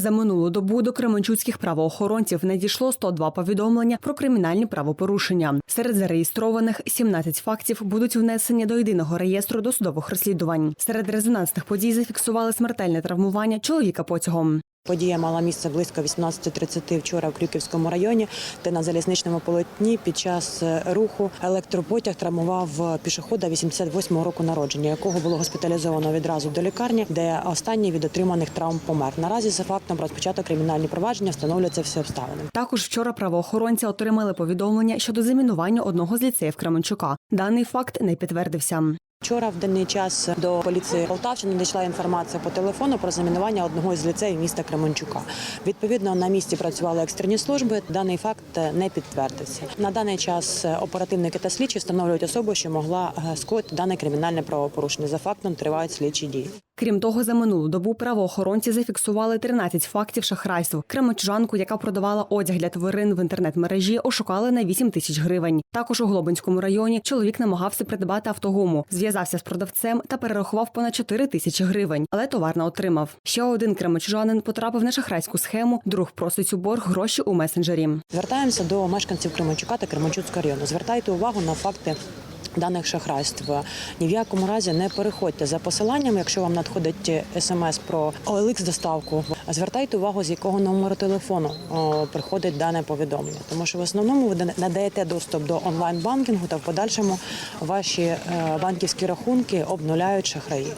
За минулу добу до кременчуцьких правоохоронців надійшло 102 повідомлення про кримінальні правопорушення. Серед зареєстрованих 17 фактів будуть внесені до єдиного реєстру досудових розслідувань. Серед резонансних подій зафіксували смертельне травмування чоловіка потягом. Подія мала місце близько 18.30 вчора в Крюківському районі, де на залізничному полотні під час е, руху електропотяг травмував пішохода 88-го року народження, якого було госпіталізовано відразу до лікарні, де останній від отриманих травм помер. Наразі за фактом розпочато кримінальні провадження, встановлюються всі обставини. Також вчора правоохоронці отримали повідомлення щодо замінування одного з ліцеїв Кременчука. Даний факт не підтвердився. Вчора в денний час до поліції Полтавщини надійшла інформація по телефону про замінування одного із ліцеїв міста Кременчука. Відповідно, на місці працювали екстрені служби. Даний факт не підтвердився. На даний час оперативники та слідчі встановлюють особу, що могла е, скоїти дане кримінальне правопорушення. За фактом тривають слідчі дії. Крім того, за минулу добу правоохоронці зафіксували 13 фактів шахрайств. Кременчужанку, яка продавала одяг для тварин в інтернет-мережі, ошукали на 8 тисяч гривень. Також у Глобинському районі чоловік намагався придбати автогуму, зв'язався з продавцем та перерахував понад 4 тисячі гривень, але товар не отримав. Ще один кременчужанин потрапив на шахрайську схему. Друг просить у борг гроші у месенджері. Звертаємося до мешканців Кременчука та Кременчуцького району. Звертайте увагу на факти. Даних шахрайств ні в якому разі не переходьте за посиланням, якщо вам надходить смс про OLX доставку. Звертайте увагу, з якого номеру телефону приходить дане повідомлення, тому що в основному ви надаєте доступ до онлайн банкінгу та в подальшому ваші е, банківські рахунки обнуляють шахраї.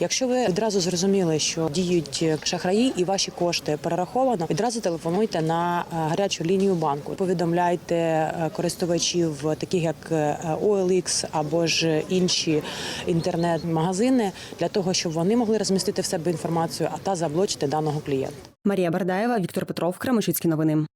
Якщо ви відразу зрозуміли, що діють шахраї і ваші кошти перераховано, відразу телефонуйте на е, гарячу лінію банку. Повідомляйте е, користувачів, таких як е, Або ж інші інтернет-магазини, для того, щоб вони могли розмістити в себе інформацію, а та заблочити даного клієнта. Марія Бардаєва, Віктор Петров, Кременчуцькі новини.